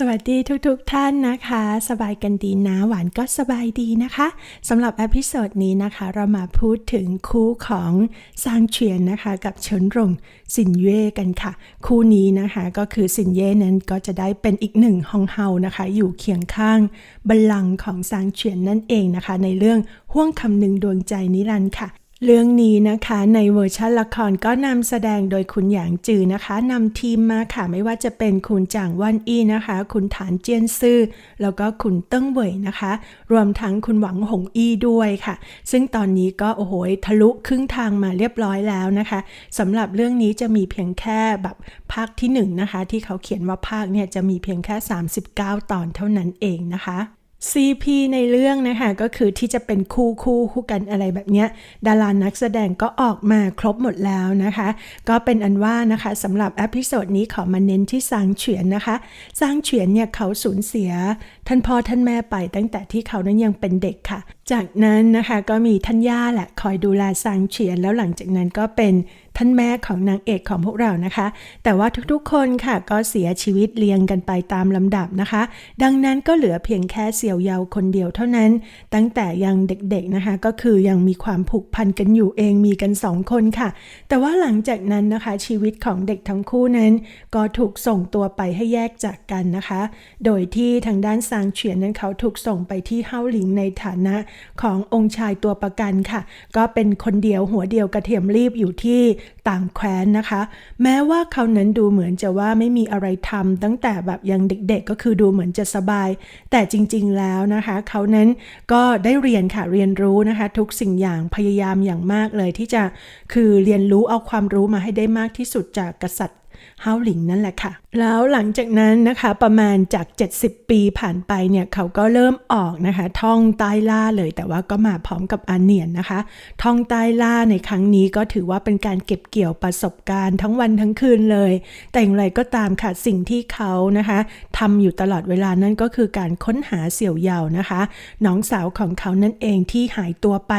สวัสดีทุกๆทท่านนะคะ สบายกันดีนะหวานก็สบายดีนะคะสำหรับอพิโซดนี้นะคะ เรามาพูดถึงคู่ของซางเฉียนนะคะ กับเฉินรงสินเย่กันค่ะ คู่นี้นะคะก็คือสินเย่นั้นก็จะได้เป็นอีกหนึ่งฮองเฮานะคะ อยู่เคียงข้างบัลลังก์ของซางเฉียนนั่นเองนะคะ ในเรื่องห่วงคำหนึ่งดวงใจนิรันดร์ค่ะ เรื่องนี้นะคะในเวอร์ชันละครก็นำแสดงโดยคุณหยางจือนะคะนำทีมมาค่ะไม่ว่าจะเป็นคุณจางวันอี้นะคะ คุณฐานเจียนซื่อ แล้วก็คุณเติ้งเหวยนะคะ รวมทั้งคุณหวังหงอี้ด้วยค่ะ ซึ่งตอนนี้ก็โอ้โหทะลุครึ่งทางมาเรียบร้อยแล้วนะคะสำหรับเรื่องนี้จะมีเพียงแค่แบบภาคที่หนึ่งนะคะที่เขาเขียนว่าภาคเนี่ยจะมีเพียงแค่ 39 ตอนเท่านั้นเองนะคะ CP ในเรื่องนะคะก็คือที่จะเป็นคู่คู่คู่กันอะไรแบบเนี้ยดารานักแสดงก็ออกมาครบหมดแล้วนะคะ ก็เป็นอันว่านะคะสำหรับอพิโซดนี้ขอมาเน้นที่ซางเฉียนนะคะซางเฉียนเนี่ยเขาสูญเสีย ท่านพ่อท่านแม่ไปตั้งแต่ที่เขานั้นยังเป็นเด็กค่ะ จากนั้นนะคะก็มีท่านย่าแหละคอยดูแลซางเฉียน แล้วหลังจากนั้นก็เป็นท่านแม่ของนางเอกของพวกเรานะคะ แต่ว่าทุกๆคนค่ะก็เสียชีวิตเรียงกันไปตามลำดับนะคะ ดังนั้นก็เหลือเพียงแค่เสี่ยวเยาคนเดียวเท่านั้น ตั้งแต่ยังเด็กๆนะคะ ก็คือยังมีความผูกพันกันอยู่เองมีกันสองคนค่ะ แต่ว่าหลังจากนั้นนะคะชีวิตของเด็กทั้งคู่นั้น ก็ถูกส่งตัวไปให้แยกจากกันนะคะ โดยที่ทางด้านซางเฉียนนั้นเขาถูกส่งไปที่เฮาหลิงในฐานะขององค์ชายตัวประกันค่ะ ก็เป็นคนเดียวหัวเดียวกระเทียมรีบอยู่ที่ต่างแคว้นนะคะ แม้ว่าเขานั้นดูเหมือนจะว่าไม่มีอะไรทำตั้งแต่แบบยังเด็กๆ ก็คือดูเหมือนจะสบาย แต่จริงๆแล้วนะคะ เขานั้นก็ได้เรียนค่ะเรียนรู้นะคะ ทุกสิ่งอย่างพยายามอย่างมากเลยที่จะคือเรียนรู้เอาความรู้มาให้ได้มากที่สุดจากกษัตริย์ ฮาหลิงนั่นแหละค่ะ แล้วหลังจากนั้นนะคะประมาณจาก 70 ปีผ่านไปเนี่ยเขาก็เริ่มออกนะคะ ท่องใต้ล่าเลย แต่ว่าก็มาพร้อมกับอาเนียนนะคะ ท่องใต้ล่าในครั้งนี้ก็ถือว่าเป็นการเก็บเกี่ยวประสบการณ์ทั้งวันทั้งคืนเลย แต่อย่างไรก็ตามค่ะสิ่งที่เขานะคะทำอยู่ตลอดเวลานั่นก็คือการค้นหาเสี่ยวเยานะคะ น้องสาวของเขานั่นเองที่หายตัวไป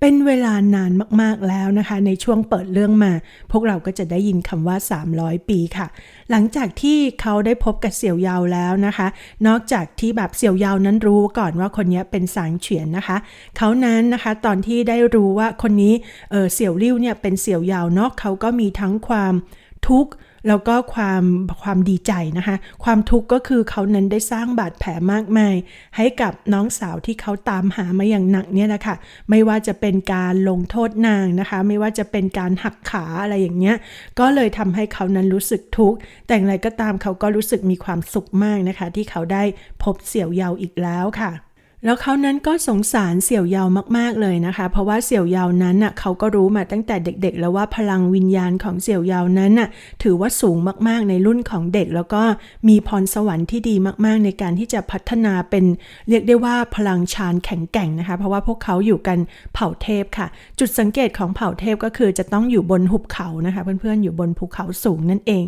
เป็นเวลานานมากๆแล้วนะคะ ในช่วงเปิดเรื่องมา พวกเราก็จะได้ยินคำว่า 300ปีค่ะ หลังจากที่เขาได้พบกับเสี่ยวเยาวแล้วนะคะ นอกจากที่แบบเสี่ยวเยาวนั้นรู้ก่อนว่าคนนี้เป็นสางเฉียนนะคะ เขานั้นนะคะตอนที่ได้รู้ว่าคนนี้เออเสี่ยวลิ่วเนี่ยเป็นเสี่ยวเยาวเนาะเขาก็มีทั้งความทุกข์ แล้วก็ความความดีใจนะคะ ความทุกข์ก็คือเขานั้นได้สร้างบาดแผลมากมาย ให้กับน้องสาวที่เขาตามหามาอย่างหนักเนี่ยนะคะไม่ว่าจะเป็นการลงโทษนางนะคะ ไม่ว่าจะเป็นการหักขาอะไรอย่างเงี้ย ก็เลยทำให้เขานั้นรู้สึกทุกข์ แต่อย่างไรก็ตามเขาก็รู้สึกมีความสุขมากนะคะ ที่เขาได้พบเสี่ยวเยาอีกแล้วค่ะ แล้วเขานั้นก็สงสารเสี่ยวเยาวมาก ๆ เลยนะคะ เพราะว่าเสี่ยวเยาวนั้นน่ะเขาก็รู้มาตั้งแต่เด็ก ๆ แล้วว่าพลังวิญญาณของเสี่ยวเยาวนั้นน่ะถือว่าสูงมากๆ ในรุ่นของเด็ก แล้วก็มีพรสวรรค์ที่ดีมากๆ ในการที่จะพัฒนาเป็นเรียกได้ว่าพลังฌานแข็งแกร่งนะคะ เพราะว่าพวกเขาอยู่กันเผ่าเทพค่ะ จุดสังเกตของเผ่าเทพก็คือจะต้องอยู่บนหุบเขานะคะเพื่อนๆอยู่บนภูเขาสูงนั่นเอง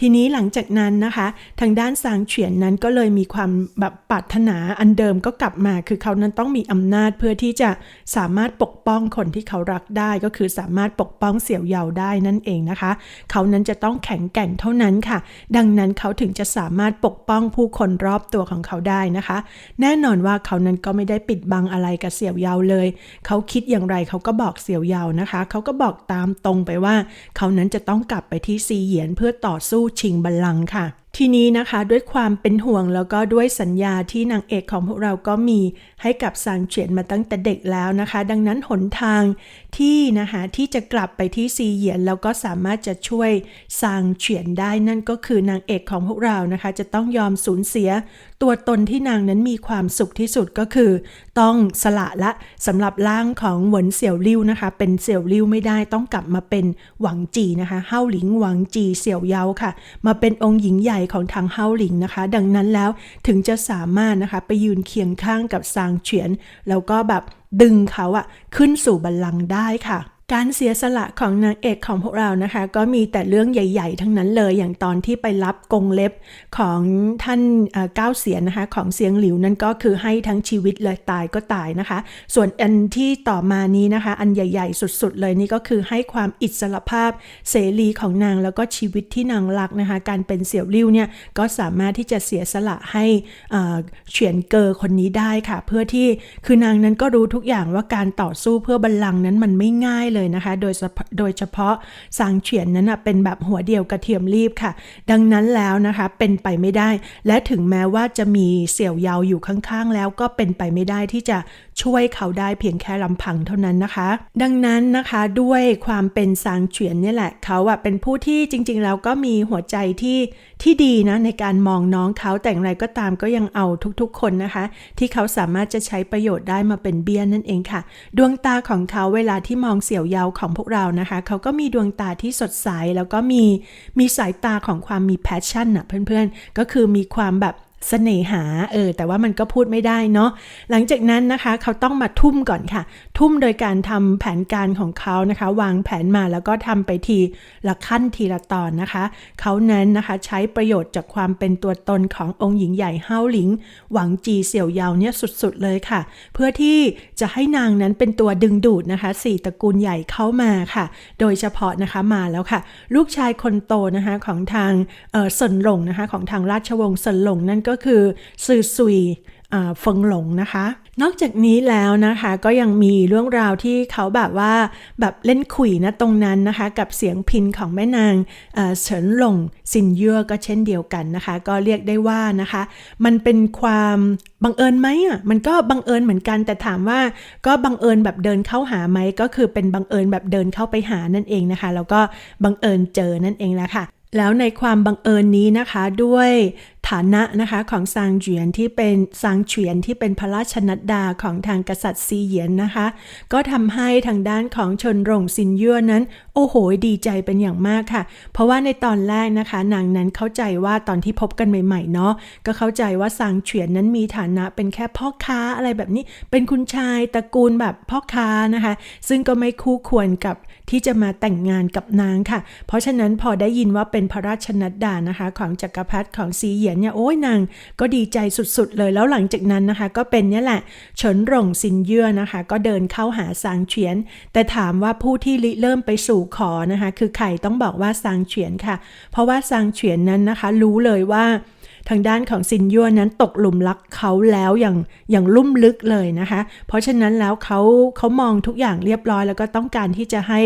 ทีนี้หลังจากนั้นนะคะ ทางด้านซางเฉียนนั้นก็เลยมีความแบบปรารถนาอันเดิมก็กลับมาคือเขานั้นต้องมีอำนาจเพื่อที่จะสามารถปกป้องคนที่เขารักได้ ก็คือสามารถปกป้องเสี่ยวเยาได้นั่นเองนะคะ เขานั้นจะต้องแข็งแกร่งเท่านั้นค่ะ ดังนั้นเขาถึงจะสามารถปกป้องผู้คนรอบตัวของเขาได้นะคะ แน่นอนว่าเขานั้นก็ไม่ได้ปิดบังอะไรกับเสี่ยวเยาเลย เขาคิดอย่างไรเขาก็บอกเสี่ยวเยานะคะ เขาก็บอกตามตรงไปว่า เขานั้นจะต้องกลับไปที่ซีเหยียนเพื่อต่อสู้ชิงบัลลังก์ค่ะ ทีนี้นะคะด้วยความเป็นห่วงแล้วก็ด้วยสัญญาที่นางเอกของพวกเราก็มีให้กับซางเฉียนมาตั้งแต่เด็กแล้วนะคะ ดังนั้นหนทาง ที่นะคะที่จะกลับไปที่ซีเหยียนแล้วก็สามารถจะช่วยซางเฉียนได้นั่นก็คือนางเอกของพวกเรานะคะ จะต้องยอมสูญเสีย ตัวตนที่นางนั้นมีความสุขที่สุดก็คือ ต้องสละละสำหรับร่างของหวนเสี่ยวลิ่วนะคะ เป็นเสี่ยวลิ่วไม่ได้ต้องกลับมาเป็นหวังจีนะคะเฮาหลิงหวังจีเสี่ยวเยาค่ะ มาเป็นองค์หญิงใหญ่ของทางเฮาหลิงนะคะ ดังนั้นแล้วถึงจะสามารถนะคะไปยืนเคียงข้างกับซางเฉียน แล้วก็แบบ ดึงเขาอะขึ้นสู่บัลลังก์ได้ค่ะ การเสียสละของนางเอกของพวกเรานะคะ ก็มีแต่เรื่องใหญ่ๆ ทั้งนั้นเลยอย่างตอนที่ไปรับกงเล็บของท่านเก้าวเสียนนะคะของเสียงหลิวนั่นก็คือให้ทั้งชีวิตเลยตายก็ตายนะคะ ส่วนอันที่ต่อมานี้นะคะ อันใหญ่ๆ สุดๆ เลยนี่ก็คือให้ความอิสระภาพเสรีของนางแล้วก็ชีวิตที่นางรักนะคะ การเป็นเสี่ยวลิ่วเนี่ยก็สามารถที่จะเสียสละให้เอ่อเฉียนเกอคนนี้ได้ค่ะ เพื่อที่คือนางนั้นก็รู้ทุกอย่างว่าการต่อสู้เพื่อบัลลังก์นั้นมันไม่ง่ายเลยนะคะ โดยเฉพาะโดยเฉพาะซางเฉียนนั้นเป็นแบบหัวเดียวกระเทียมรีบค่ะ ดังนั้นแล้วนะคะเป็นไปไม่ได้ และถึงแม้ว่าจะมีเสี่ยวเยาวอยู่ข้างๆ แล้วก็เป็นไปไม่ได้ที่จะช่วยเขาได้เพียงแค่ลำพังเท่านั้นนะคะ ดังนั้นนะคะด้วยความเป็นซางเฉียนนี่แหละเขาอะเป็นผู้ที่จริง ๆ แล้วก็มีหัวใจที่ที่ดีนะในการมองน้องเขาแต่อย่างไรก็ตามก็ยังเอาทุกๆ คนนะคะ ที่เขาสามารถจะใช้ประโยชน์ได้มาเป็นเบี้ยนั่นเองค่ะ ดวงตาของเขาเวลาที่มองเสี่ยวเยาวของพวกเรานะคะ เขาก็มีดวงตาที่สดใส แล้วก็มีมีสายตาของความมีแพชชั่นนะเพื่อนๆ ก็คือมีความแบบ เสน่หาเออแต่ว่ามันก็พูดไม่ได้เนาะหลังจากนั้นนะคะเขาต้องมาทุ่มก่อนค่ะ ทุ่มโดยการทำแผนการของเขานะคะ วางแผนมาแล้วก็ทำไปทีละขั้นทีละตอนนะคะ เขานั้นนะคะใช้ประโยชน์จากความเป็นตัวตนขององค์หญิงใหญ่เฮาหลิง หวังจีเสี่ยวเยาวเนี่ยสุดๆเลยค่ะ เพื่อที่จะให้นางนั้นเป็นตัวดึงดูดนะคะสี่ตระกูลใหญ่เข้ามาค่ะ โดยเฉพาะนะคะมาแล้วค่ะ ลูกชายคนโตนะคะของทางเออเซินหลงนะคะของทางราชวงศ์เซินหลงนั่นก็็คือซือซุยเฟิงหลงนะคะ นอกจากนี้แล้วนะคะก็ยังมีเรื่องราวที่เขาแบบว่าแบบเล่นขุยนะตรงนั้นนะคะ กับเสียงพินของแม่นางเฉินหลงซินเย่อก็เช่นเดียวกันนะคะ ก็เรียกได้ว่านะคะ มันเป็นความบังเอิญไหมอะมันก็บังเอิญเหมือนกันแต่ถามว่าก็บังเอิญแบบเดินเข้าหาไหมก็คือเป็นบังเอิญแบบเดินเข้าไปหานั่นเองนะคะ แล้วก็บังเอิญเจอนั่นเองแหละค่ะแล้วในความบังเอิญนี้นะคะด้วย ฐานะนะคะของซางเจียนที่เป็นซางเฉียนที่เป็นพระราชนัดดาของทางกษัตริย์ซีเหยียนนะคะ ก็ทำให้ทางด้านของชนรงซินเย่อนั้น โอ้โห ดีใจเป็นอย่างมากค่ะ เพราะว่าในตอนแรกนะคะ นางนั้นเข้าใจว่าตอนที่พบกันใหม่ๆเนาะก็เข้าใจว่าซางเฉียนนั้นมีฐานะเป็นแค่พ่อค้าอะไรแบบนี้ เป็นคุณชายตระกูลแบบพ่อค้านะคะ ซึ่งก็ไม่คู่ควรกับที่จะมาแต่งงานกับนางค่ะ เพราะฉะนั้นพอได้ยินว่าเป็นพระราชนัดดานะคะ ของจักรพรรดิของซีเหยียนเนี่ยโอ้ยนางก็ดีใจสุดๆเลยแล้วหลังจากนั้นนะคะ ก็เป็นเนี่ยแหละเฉินหลงซินเยื่อนะคะ ก็เดินเข้าหาซางเฉียน แต่ถามว่าผู้ที่ริเริ่มไปสู่ขอนะคะ คือใครต้องบอกว่าซางเฉียนค่ะ เพราะว่าซางเฉียนนั้นนะคะ รู้เลยว่า ทางด้านของซินยั่วนั้นตกหลุมรักเขาแล้วอย่างอย่างลุ่มลึกเลยนะคะ เพราะฉะนั้นแล้วเขาเขามองทุกอย่างเรียบร้อย แล้วก็ต้องการที่จะให้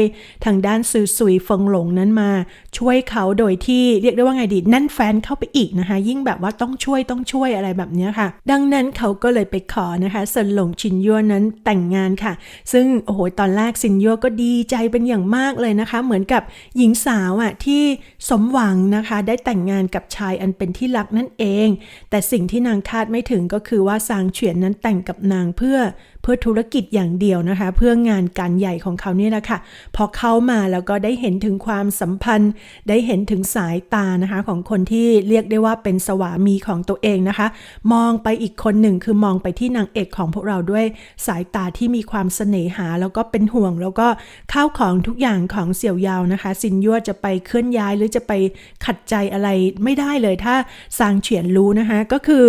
ทางด้านซือซุยเฟิงหลงนั้นมา ช่วยเขาโดยที่เรียกได้ว่าไงดีนั่นแฟนเข้าไปอีกนะคะ ยิ่งแบบว่าต้องช่วยต้องช่วยอะไรแบบนี้ค่ะ ดังนั้นเขาก็เลยไปขอนะคะเซินหลงชินยั่วนั้นแต่งงานค่ะ ซึ่งโอ้โหตอนแรกซินยั่วก็ดีใจเป็นอย่างมากเลยนะคะ เหมือนกับหญิงสาวอะที่สมหวังนะคะ ได้แต่งงานกับชายอันเป็นที่รักนั่นเอง แต่สิ่งที่นางคาดไม่ถึงก็คือว่าซางเฉียนนั้นแต่งกับนางเพื่อเพื่อธุรกิจอย่างเดียวนะคะ เพื่องานการใหญ่ของเขาเนี่ยแหละค่ะพอเข้ามาแล้วก็ได้เห็นถึงความสัมพันธ์ ได้เห็นถึงสายตานะคะของคนที่เรียกได้ว่าเป็นสวามีของตัวเองนะคะ มองไปอีกคนหนึ่งคือมองไปที่นางเอกของพวกเราด้วยสายตาที่มีความเสน่หา แล้วก็เป็นห่วง แล้วก็ข้าวของทุกอย่างของเสี่ยวยาวนะคะซินยั่วจะไปเคลื่อนย้ายหรือจะไปขัดใจอะไรไม่ได้เลยถ้าซางเฉียนรู้นะคะก็คือ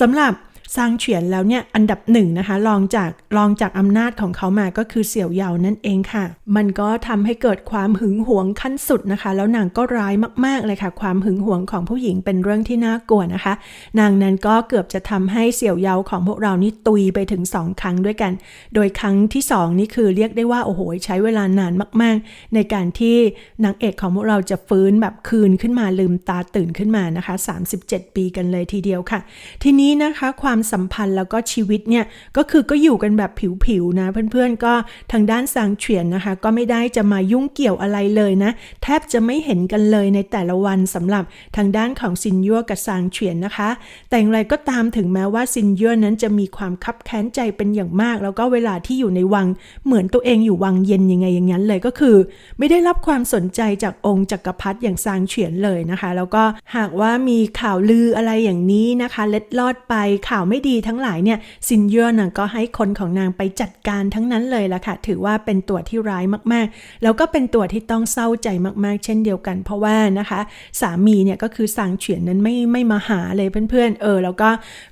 สำหรับ ซางเฉียนแล้วเนี่ยอันดับหนึ่งนะคะรองจากรองจากอำนาจของเขามาก็คือเสี่ยวเยานั่นเองค่ะ มันก็ทำให้เกิดความหึงหวงขั้นสุดนะคะ แล้วนางก็ร้ายมากๆเลยค่ะ ความหึงหวงของผู้หญิงเป็นเรื่องที่น่ากลัวนะคะ นางนั้นก็เกือบจะทำให้เสี่ยวเยาของพวกเรานี่ตุยไปถึงสองครั้งด้วยกัน โดยครั้งที่สองนี่คือเรียกได้ว่าโอ้โหใช้เวลานานมาก ๆ ในการที่นางเอกของพวกเราจะฟื้นแบบคืนขึ้นมาลืมตาตื่นขึ้นมานะคะ 37 ปีกันเลยทีเดียวค่ะ ทีนี้นะคะความความสัมพันธ์แล้วก็ชีวิตเนี่ยก็คือก็อยู่กันแบบผิวๆนะเพื่อนๆก็ทางด้านซางเฉียนนะคะ ก็ไม่ได้จะมายุ่งเกี่ยวอะไรเลยนะ แทบจะไม่เห็นกันเลยในแต่ละวันสำหรับทางด้านของซินยั่วกับซางเฉียนนะคะ แต่อย่างไรก็ตามถึงแม้ว่าซินยั่วนั้นจะมีความคับแค้นใจเป็นอย่างมาก แล้วก็เวลาที่อยู่ในวังเหมือนตัวเองอยู่วังเย็นยังไงอย่างนั้นเลยก็คือ ไม่ได้รับความสนใจจากองค์จักรพรรดิอย่างซางเฉียนเลยนะคะ แล้วก็หากว่ามีข่าวลืออะไรอย่างนี้นะคะ เล็ดลอดไปข่าวาวไม่ดีทั้งหลายเนี่ยซินเยอนางก็ให้คนของนางไปจัดการทั้งนั้นเลยละค่ะ ถือว่าเป็นตัวที่ร้ายมากๆ แล้วก็เป็นตัวที่ต้องเศร้าใจมากๆ เช่นเดียวกัน เพราะว่านะคะ สามีเนี่ยก็คือสางเฉียนนั้นไม่ไม่มาหาเลยเพื่อนๆเออ แล้วก็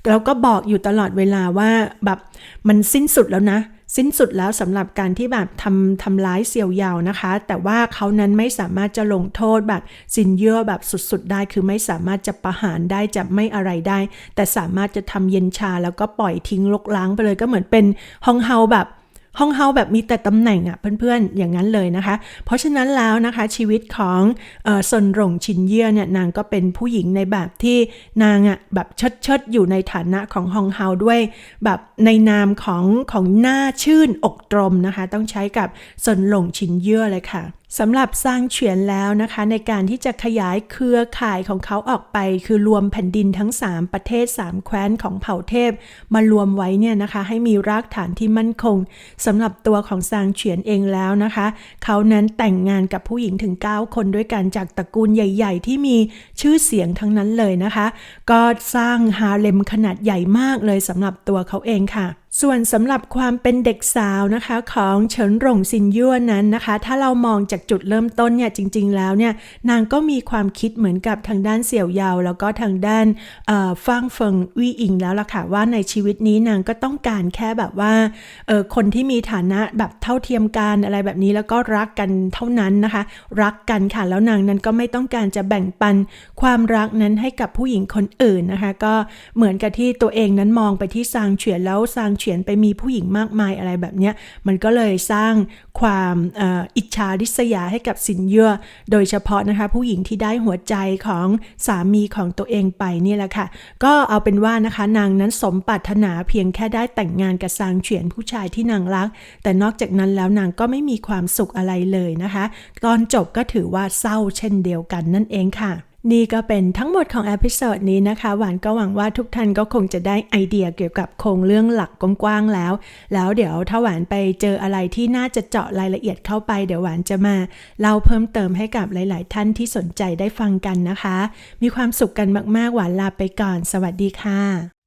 แล้วก็บอกอยู่ตลอดเวลาว่าแบบมันสิ้นสุดแล้วนะ สิ้นสุดแล้วสำหรับการที่แบบทำทำร้ายเสี่ยวยาวนะคะ แต่ว่าเขานั้นไม่สามารถจะลงโทษแบบสินเยื่อแบบสุดๆได้ คือไม่สามารถจะประหารได้จะไม่อะไรได้ แต่สามารถจะทำเย็นชาแล้วก็ปล่อยทิ้งลกล้างไปเลยก็เหมือนเป็นฮองเฮาแบบ ห้องเฮาแบบมีแต่ตำแหน่งอะเพื่อนๆ อย่างนั้นเลยนะคะ เพราะฉะนั้นแล้วนะคะชีวิตของออซนหลงชินเยื่อเนี่ยนางก็เป็นผู้หญิงในแบบที่นางอะแบบเชิดเชิดอยู่ในฐานะของฮองเฮาด้วย แบบในนามของของหน้าชื่นอกตรมนะคะ ต้องใช้กับซนหลงชินเยื่อเลยค่ะ สำหรับสร้างเฉียนแล้วนะคะ ในการที่จะขยายเครือข่ายของเขาออกไป คือรวมแผ่นดินทั้ง 3 ประเทศ 3 แคว้นของเผ่าเทพ มารวมไว้เนี่ยนะคะ ให้มีรากฐานที่มั่นคงสำหรับตัวของซางเฉียนเองแล้วนะคะ เขานั้นแต่งงานกับผู้หญิงถึง 9 คนด้วยกันจากตระกูลใหญ่ ๆ ที่มีชื่อเสียงทั้งนั้นเลยนะคะ ก็สร้างฮาเลมขนาดใหญ่มากเลยสำหรับตัวเขาเองค่ะ ส่วนสำหรับความเป็นเด็กสาวนะคะของเฉินหลงซินยั่วนั้นนะคะ ถ้าเรามองจากจุดเริ่มต้นเนี่ยจริง ๆ แล้วเนี่ยนางก็มีความคิดเหมือนกับทางด้านเสี่ยวเยาวแล้วก็ทางด้านฟางเฟิงวี่อิงแล้วล่ะค่ะว่าในชีวิตนี้นางก็ต้องการแค่แบบว่าคนที่มีฐานะแบบเท่าเทียมกันอะไรแบบนี้แล้วก็รักกันเท่านั้นนะคะ รักกันค่ะแล้วนางนั้นก็ไม่ต้องการจะแบ่งปันความรักนั้นให้กับผู้หญิงคนอื่นนะคะ ก็เหมือนกับที่ตัวเองนั้นมองไปที่ซางเฉียนแล้วซางเฉียนไปมีผู้หญิงมากมายอะไรแบบเนี้ยมันก็เลยสร้างความอ่ออิจฉาริษยาให้กับสินเยื่อโดยเฉพาะนะคะผู้หญิงที่ได้หัวใจของสามีของตัวเองไปนี่แหละค่ะ ก็เอาเป็นว่านะคะนางนั้นสมปรารถนาเพียงแค่ได้แต่งงานกับซางเฉียนผู้ชายที่นางรัก แต่นอกจากนั้นแล้วนางก็ไม่มีความสุขอะไรเลยนะคะ ตอนจบก็ถือว่าเศร้าเช่นเดียวกันนั่นเองค่ะ นี่ก็เป็นทั้งหมดของเอพิโซดนี้นะคะ หวานก็หวังว่าทุกท่านก็คงจะได้ไอเดียเกี่ยวกับโครงเรื่องหลักกว้างๆแล้ว แล้วเดี๋ยวถ้าหวานไปเจออะไรที่น่าจะเจาะรายละเอียดเข้าไปเดี๋ยวหวานจะมาเล่าเพิ่มเติมให้กับหลาย ๆ ท่านที่สนใจได้ฟังกันนะคะ มีความสุขกันมากๆ หวานลาไปก่อน สวัสดีค่ะ